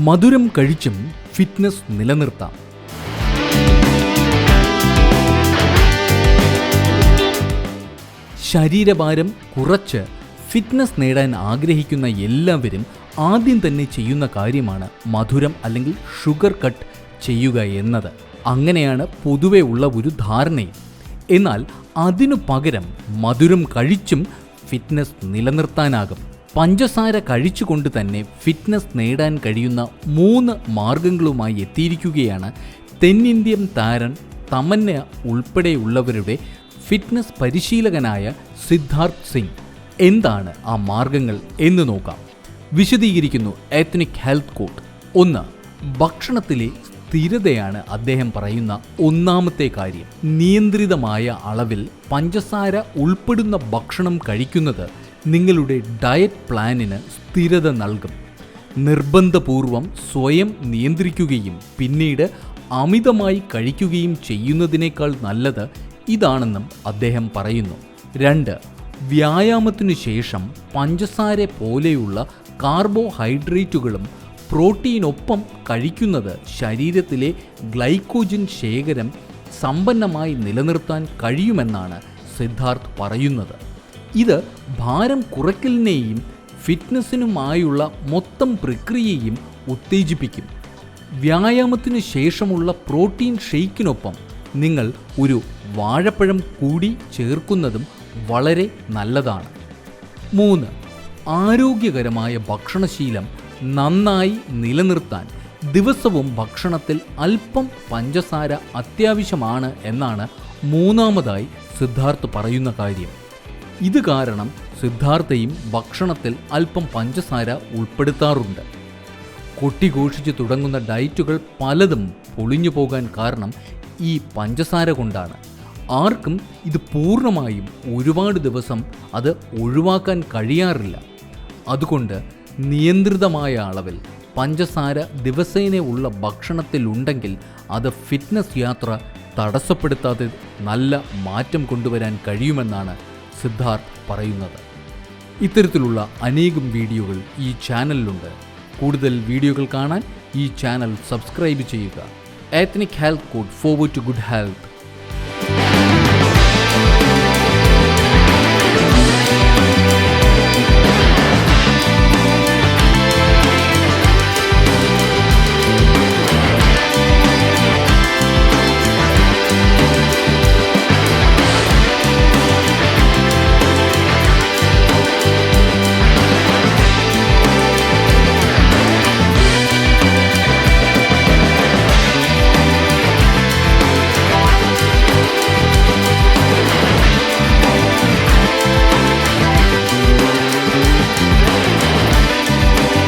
മധുരം കഴിച്ചും ഫിറ്റ്നസ് നിലനിർത്താം. ശരീരഭാരം കുറച്ച് ഫിറ്റ്നസ് നേടാൻ ആഗ്രഹിക്കുന്ന എല്ലാവരും ആദ്യം തന്നെ ചെയ്യുന്ന കാര്യമാണ് മധുരം അല്ലെങ്കിൽ ഷുഗർ കട്ട് ചെയ്യുക എന്നത്. അങ്ങനെയാണ് പൊതുവെ ഉള്ള ഒരു ധാരണയും. എന്നാൽ അതിനു പകരം മധുരം കഴിച്ചും ഫിറ്റ്നസ് നിലനിർത്താനാകും. പഞ്ചസാര കഴിച്ചുകൊണ്ട് തന്നെ ഫിറ്റ്നസ് നേടാൻ കഴിയുന്ന മൂന്ന് മാർഗങ്ങളുമായി എത്തിയിരിക്കുകയാണ് തെന്നിന്ത്യൻ താരൻ തമന്ന ഉൾപ്പെടെയുള്ളവരുടെ ഫിറ്റ്നസ് പരിശീലകനായ സിദ്ധാർത്ഥ് സിംഗ്. എന്താണ് ആ മാർഗങ്ങൾ എന്ന് നോക്കാം. വിശദീകരിക്കുന്നു എത്നിക് ഹെൽത്ത് കോട്ട് ഒന്ന് ഭക്ഷണത്തിലെ സ്ഥിരതയാണ് അദ്ദേഹം പറയുന്ന ഒന്നാമത്തെ കാര്യം. നിയന്ത്രിതമായ അളവിൽ പഞ്ചസാര ഉൾപ്പെടുന്ന ഭക്ഷണം കഴിക്കുന്നത് നിങ്ങളുടെ ഡയറ്റ് പ്ലാനിന് സ്ഥിരത നൽകും. നിർബന്ധപൂർവം സ്വയം നിയന്ത്രിക്കുകയും പിന്നീട് അമിതമായി കഴിക്കുകയും ചെയ്യുന്നതിനേക്കാൾ നല്ലത് ഇതാണെന്നും അദ്ദേഹം പറയുന്നു. രണ്ട് വ്യായാമത്തിനു ശേഷം പഞ്ചസാര പോലെയുള്ള കാർബോഹൈഡ്രേറ്റുകളും പ്രോട്ടീനൊപ്പം കഴിക്കുന്നത് ശരീരത്തിലെ ഗ്ലൈക്കോജൻ ശേഖരം സമ്പന്നമായി നിലനിർത്താൻ കഴിയുമെന്നാണ് സിദ്ധാർത്ഥ് പറയുന്നത്. ഇത് ഭാരം കുറയ്ക്കലിനെയും ഫിറ്റ്നസ്സിനുമായുള്ള മൊത്തം പ്രക്രിയയും ഉത്തേജിപ്പിക്കും. വ്യായാമത്തിന് ശേഷമുള്ള പ്രോട്ടീൻ ഷെയ്ക്കിനൊപ്പം നിങ്ങൾ ഒരു വാഴപ്പഴം കൂടി ചേർക്കുന്നതും വളരെ നല്ലതാണ്. മൂന്ന് ആരോഗ്യകരമായ ഭക്ഷണശീലം നന്നായി നിലനിർത്താൻ ദിവസവും ഭക്ഷണത്തിൽ അല്പം പഞ്ചസാര അത്യാവശ്യമാണ് എന്നാണ് മൂന്നാമതായി സിദ്ധാർത്ഥ് പറയുന്ന കാര്യം. ഇത് കാരണം സിദ്ധാർത്ഥയും ഭക്ഷണത്തിൽ അല്പം പഞ്ചസാര ഉൾപ്പെടുത്താറുണ്ട്. കൊട്ടിഘോഷിച്ച് തുടങ്ങുന്ന ഡയറ്റുകൾ പലതും പൊളിഞ്ഞു പോകാൻ കാരണം ഈ പഞ്ചസാര കൊണ്ടാണ്. ആർക്കും ഇത് പൂർണമായും ഒരുപാട് ദിവസം അത് ഒഴിവാക്കാൻ കഴിയാറില്ല. അതുകൊണ്ട് നിയന്ത്രിതമായ അളവിൽ പഞ്ചസാര ദിവസേന ഉള്ള ഭക്ഷണത്തിലുണ്ടെങ്കിൽ അത് ഫിറ്റ്നസ് യാത്ര തടസ്സപ്പെടുത്താതെ നല്ല മാറ്റം കൊണ്ടുവരാൻ കഴിയുമെന്നാണ് സിദ്ധാർത്ഥ് പറയുന്നത്. ഇത്തരത്തിലുള്ള അനേകം വീഡിയോകൾ ഈ ചാനലിലുണ്ട്. കൂടുതൽ വീഡിയോകൾ കാണാൻ ഈ ചാനൽ സബ്സ്ക്രൈബ് ചെയ്യുക. Ethnic health code forward to good health